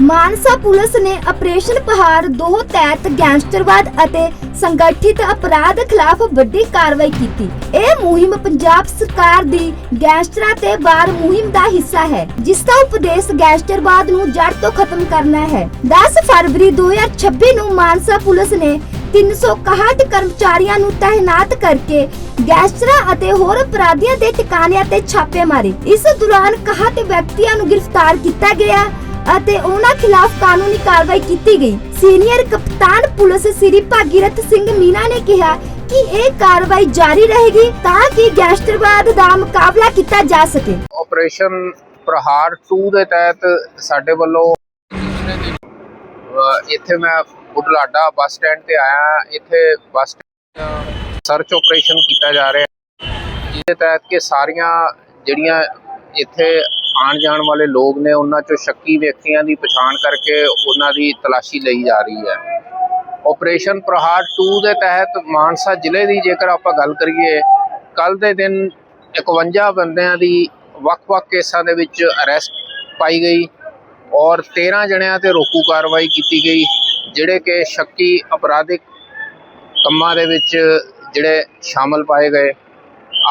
Mansa police ਨੇ operation ਪਹਾੜ ਦੋ ਤਹਿਤ ਗੈਂਗਸਟਰਵਾਦ ਅਤੇ ਸੰਗਠਿਤ ਅਪਰਾਧ ਖਿਲਾਫ ਵੱਡੀ ਕਾਰਵਾਈ ਕੀਤੀ। ਇਹ ਮੁਹਿੰਮ ਪੰਜਾਬ ਸਰਕਾਰ ਦੀ ਗੈਂਗਸਟਰਾਂ ਤੇ ਵਾਰ ਮੁਹਿੰਮ ਦਾ ਹਿੱਸਾ ਹੈ, ਜਿਸ ਦਾ ਉਪਦੇਸ਼ ਗੈਂਗਸਟਰਵਾਦ ਨੂੰ ਜੜ ਤੋਂ ਖਤਮ ਕਰਨਾ ਹੈ। 10 ਫਰਵਰੀ 2026 ਨੂੰ ਮਾਨਸਾ ਪੁਲਿਸ ਨੇ 361 ਕਰਮਚਾਰੀਆਂ ਨੂੰ ਤਾਇਨਾਤ ਕਰਕੇ ਗੈਂਗਸਟਰਾਂ ਅਤੇ ਹੋਰ ਅਪਰਾਧੀਆਂ ਦੇ ਟਿਕਾਣਿਆਂ ਤੇ ਛਾਪੇ ਮਾਰੇ। ਇਸ ਦੌਰਾਨ 61 ਵਿਅਕਤੀਆਂ ਨੂੰ ਗ੍ਰਿਫਤਾਰ ਕੀਤਾ ਗਿਆ ਅਤੇ ਉਹਨਾਂ ਖਿਲਾਫ ਕਾਨੂੰਨੀ ਕਾਰਵਾਈ ਕੀਤੀ ਗਈ। ਸੀਨੀਅਰ ਕਪਤਾਨ ਪੁਲਿਸ ਸ੍ਰੀ ਭਾਗੀਰਥ ਸਿੰਘ ਮੀਨਾ ਨੇ ਕਿਹਾ ਕਿ ਇਹ ਕਾਰਵਾਈ ਜਾਰੀ ਰਹੇਗੀ ਤਾਂ ਕਿ ਗੈਂਗਸਟਰਵਾਦ ਦਾ ਮੁਕਾਬਲਾ ਕੀਤਾ ਜਾ ਸਕੇ। ਆਪਰੇਸ਼ਨ ਪ੍ਰਹਾਰ 2 ਦੇ ਤਹਿਤ ਸਾਡੇ ਵੱਲੋਂ ਇੱਥੇ ਮੈਂ ਬੁਢਲਾਡਾ ਬੱਸ ਸਟੈਂਡ ਤੇ ਆਇਆ ਇੱਥੇ ਬੱਸ ਸਰਚ ਆਪਰੇਸ਼ਨ ਕੀਤਾ ਜਾ ਰਿਹਾ ਜਿਹਦੇ ਤਹਿਤ ਕਿ ਸਾਰੀਆਂ ਜਿਹੜੀਆਂ ਇੱਥੇ ਆਉਣ ਜਾਣ ਵਾਲੇ ਲੋਕ ਨੇ, ਉਹਨਾਂ ਚੋਂ ਸ਼ੱਕੀ ਵਿਅਕਤੀਆਂ ਦੀ ਪਛਾਣ ਕਰਕੇ ਉਹਨਾਂ ਦੀ ਤਲਾਸ਼ੀ ਲਈ ਜਾ ਰਹੀ ਹੈ। ਆਪਰੇਸ਼ਨ ਪ੍ਰਹਾਰ 2 ਦੇ ਤਹਿਤ ਮਾਨਸਾ ਜ਼ਿਲ੍ਹੇ ਦੀ ਜੇਕਰ ਆਪਾਂ ਗੱਲ ਕਰੀਏ ਕੱਲ ਦੇ ਦਿਨ 51 ਬੰਦਿਆਂ ਦੀ ਵੱਖ-ਵੱਖ ਕੇਸਾਂ ਦੇ ਵਿੱਚ ਅਰੈਸਟ ਪਾਈ ਗਈ ਔਰ 13 ਜਣਿਆਂ ਤੇ ਰੋਕੂ ਕਾਰਵਾਈ ਕੀਤੀ ਗਈ, ਜਿਹੜੇ ਕਿ ਸ਼ੱਕੀ ਅਪਰਾਧਿਕ ਕੰਮਾਂ ਦੇ ਵਿੱਚ ਜਿਹੜੇ ਸ਼ਾਮਲ ਪਾਏ ਗਏ।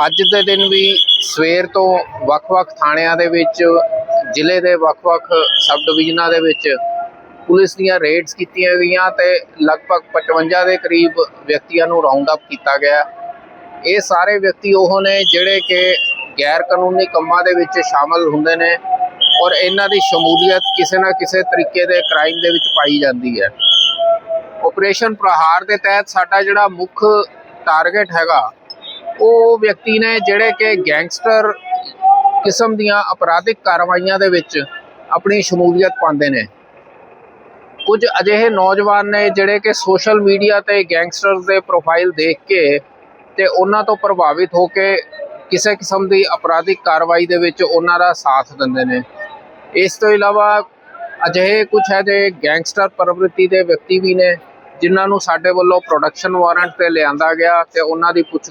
ਅੱਜ ਦੇ ਦਿਨ ਵੀ ਸਵੇਰ ਤੋਂ ਵੱਖ-ਵੱਖ ਥਾਣਿਆਂ ਦੇ ਵਿੱਚ, ਜ਼ਿਲ੍ਹੇ ਦੇ ਵੱਖ-ਵੱਖ ਸਬ ਡਿਵੀਜ਼ਨਾਂ ਦੇ ਵਿੱਚ ਪੁਲਿਸ ਦੀਆਂ ਰੇਡਸ ਕੀਤੀਆਂ ਗਈਆਂ ਤੇ ਲਗਭਗ 55 ਦੇ ਕਰੀਬ ਵਿਅਕਤੀਆਂ ਨੂੰ ਰਾਉਂਡ ਅਪ ਕੀਤਾ ਗਿਆ। ਇਹ ਸਾਰੇ ਵਿਅਕਤੀ ਉਹ ਨੇ ਜਿਹੜੇ ਕਿ ਗੈਰ ਕਾਨੂੰਨੀ ਕੰਮਾਂ ਦੇ ਵਿੱਚ ਸ਼ਾਮਲ ਹੁੰਦੇ ਨੇ ਔਰ ਇਹਨਾਂ ਦੀ ਸ਼ਮੂਲੀਅਤ ਕਿਸੇ ਨਾ ਕਿਸੇ ਤਰੀਕੇ ਦੇ ਕ੍ਰਾਈਮ ਦੇ ਵਿੱਚ ਪਾਈ ਜਾਂਦੀ ਹੈ। ਆਪਰੇਸ਼ਨ ਪ੍ਰਹਾਰ ਦੇ ਤਹਿਤ ਸਾਡਾ ਜਿਹੜਾ ਮੁੱਖ ਟਾਰਗੇਟ ਹੈਗਾ ਉਹ ਵਿਅਕਤੀ ਨੇ ਜਿਹੜੇ ਕਿ ਗੈਂਗਸਟਰ ਕਿਸਮ ਦੀਆਂ ਅਪਰਾਧਿਕ ਕਾਰਵਾਈਆਂ ਦੇ ਵਿੱਚ ਆਪਣੀ ਸ਼ਮੂਲੀਅਤ ਪਾਉਂਦੇ ਨੇ। ਕੁਝ ਅਜਿਹੇ ਨੌਜਵਾਨ ਨੇ ਜਿਹੜੇ ਕਿ ਸੋਸ਼ਲ ਮੀਡੀਆ ਤੇ ਗੈਂਗਸਟਰਸ ਦੇ ਪ੍ਰੋਫਾਈਲ ਦੇਖ ਕੇ ਤੇ ਉਹਨਾਂ ਤੋਂ ਪ੍ਰਭਾਵਿਤ ਹੋ ਕੇ ਕਿਸੇ ਕਿਸਮ ਦੀ ਅਪਰਾਧਿਕ ਕਾਰਵਾਈ ਦੇ ਵਿੱਚ ਉਹਨਾਂ ਦਾ ਸਾਥ ਦਿੰਦੇ ਨੇ। ਇਸ ਤੋਂ ਇਲਾਵਾ ਅਜਿਹੇ ਕੁਝ ਹੈ ਜੇ ਗੈਂਗਸਟਰ ਪ੍ਰਵਿਰਤੀ ਦੇ ਵਿਅਕਤੀ ਵੀ ਨੇ, ਜਿਨ੍ਹਾਂ ਨੂੰ ਸਾਡੇ ਵੱਲੋਂ ਪ੍ਰੋਡਕਸ਼ਨ ਵਾਰੰਟ ਤੇ ਲਿਆਂਦਾ ਗਿਆ ਤੇ ਉਹਨਾਂ ਦੀ ਪੁੱਛਗਿੱਛ